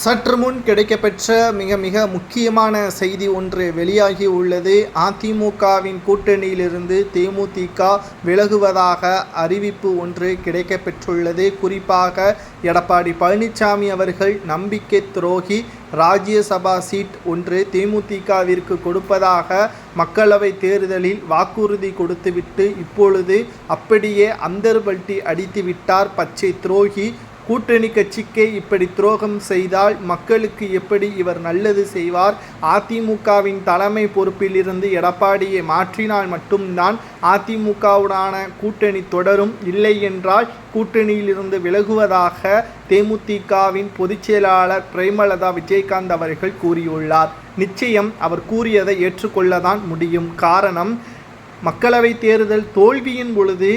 சற்று முன் கிடைக்கப்பெற்ற மிக மிக முக்கியமான செய்தி ஒன்று வெளியாகி உள்ளது. அதிமுகவின் கூட்டணியிலிருந்து தேமுதிக விலகுவதாக அறிவிப்பு ஒன்று கிடைக்கப்பெற்றுள்ளது. குறிப்பாக எடப்பாடி பழனிசாமி அவர்கள் நம்பிக்கை துரோகி ராஜ்யசபா சீட் ஒன்று தேமுதிகவிற்கு கொடுப்பதாக மக்களவை தேர்தலில் வாக்குறுதி கொடுத்துவிட்டு இப்பொழுது அப்படியே அந்தர்பல்ட்டி அடித்து விட்டார் பச்சை துரோகி கூட்டணி கட்சிக்கே இப்படி துரோகம் செய்தால் மக்களுக்கு எப்படி இவர் நல்லது செய்வார்? அதிமுகவின் தலைமை பொறுப்பிலிருந்து எடப்பாடியை மாற்றினால் மட்டும்தான் அதிமுகவுடான கூட்டணி தொடரும். இல்லை என்றால் கூட்டணியிலிருந்து விலகுவதாக தேமுதிகவின் பொதுச் செயலாளர் பிரேமலதா விஜயகாந்த் அவர்கள் கூறியுள்ளார். நிச்சயம் அவர் கூறியதை ஏற்றுக்கொள்ளதான் முடியும். காரணம் மக்களவை தேர்தல் தோல்வியின் பொழுது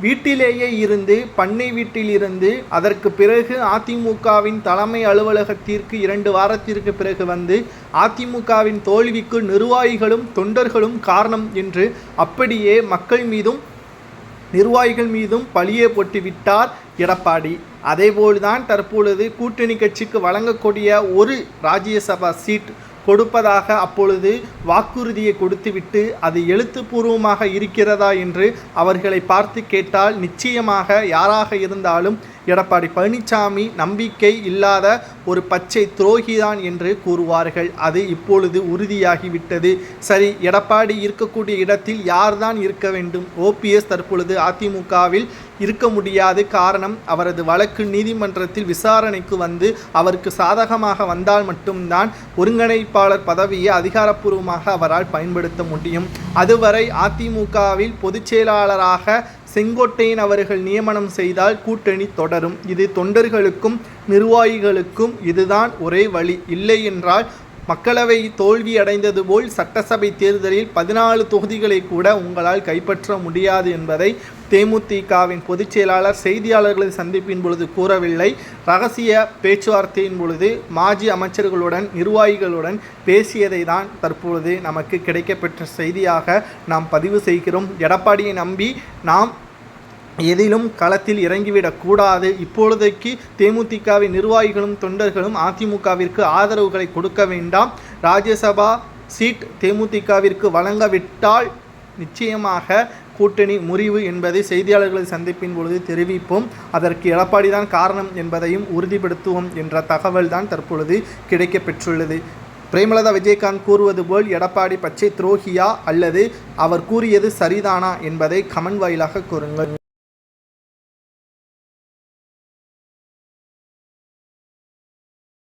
வீட்டிலேயே இருந்து பண்ணை வீட்டில் இருந்து அதற்கு பிறகு அதிமுகவின் தலைமை அலுவலகத்திற்கு இரண்டு வாரத்திற்கு பிறகு வந்து அதிமுகவின் தோல்விக்கு நிர்வாகிகளும் தொண்டர்களும் காரணம் என்று அப்படியே மக்கள் மீதும் நிர்வாகிகள் மீதும் பழியே போட்டுவிட்டார் எடப்பாடி. அதேபோல்தான் தற்பொழுது கூட்டணி கட்சிக்கு வழங்கக்கூடிய ஒரு ராஜ்யசபா சீட் கொடுப்பதாக அப்பொழுது வாக்குறுதியை கொடுத்துவிட்டு அது எழுத்துப்பூர்வமாக இருக்கிறதா என்று அவர்களை பார்த்து கேட்டால் நிச்சயமாக யாராக இருந்தாலும் எடப்பாடி பழனிசாமி நம்பிக்கை இல்லாத ஒரு பச்சை துரோகிதான் என்று கூறுவார்கள். அது இப்பொழுது உறுதியாகிவிட்டது. சரி எடப்பாடி இருக்கக்கூடிய இடத்தில் யார்தான் இருக்க வேண்டும்? ஓபிஎஸ் தற்பொழுது அதிமுகவில் இருக்க முடியாது. காரணம் அவரது வழக்கு நீதிமன்றத்தில் விசாரணைக்கு வந்து அவருக்கு சாதகமாக வந்தால் மட்டும்தான் ஒருங்கிணைப்பாளர் பதவியை அதிகாரப்பூர்வமாக அவரால் பயன்படுத்த முடியும். அதுவரை அதிமுகவில் பொதுச் செயலாளராக செங்கோட்டையன் அவர்கள் நியமனம் செய்தால் கூட்டணி தொடரும். இது தொண்டர்களுக்கும் நிர்வாகிகளுக்கும் இதுதான் ஒரே வழி. இல்லை என்றால் மக்களவை தோல்வி அடைந்தது போல் சட்டசபை தேர்தலில் பதினாலு தொகுதிகளை கூட உங்களால் கைப்பற்ற முடியாது என்பதை தேமுதிகவின் பொதுச் செயலாளர் செய்தியாளர்களை சந்திப்பின் பொழுது கூறவில்லை. ரகசிய பேச்சுவார்த்தையின் பொழுது மாஜி அமைச்சர்களுடன் நிர்வாகிகளுடன் பேசியதை தான் தற்பொழுது நமக்கு கிடைக்கப்பெற்ற செய்தியாக நாம் பதிவு செய்கிறோம். எடப்பாடியை நம்பி நாம் எதிலும் களத்தில் இறங்கிவிடக் கூடாது. இப்பொழுதைக்கு தேமுதிகவின் நிர்வாகிகளும் தொண்டர்களும் அதிமுகவிற்கு ஆதரவுகளை கொடுக்க வேண்டாம். ராஜ்யசபா சீட் தேமுதிகவிற்கு வழங்கவிட்டால் நிச்சயமாக கூட்டணி முறிவு என்பதை செய்தியாளர்களை சந்திப்பின் பொழுது தெரிவிப்போம். அதற்கு எடப்பாடி தான் காரணம் என்பதையும் உறுதிப்படுத்துவோம் என்ற தகவல் தான் தற்பொழுது கிடைக்கப்பெற்றுள்ளது. பிரேமலதா விஜயகாந்த் கூறுவது போல் எடப்பாடி பச்சை துரோகியா அல்லது அவர் கூறியது சரிதானா என்பதை கமன் வாயிலாக கூறுங்கள்.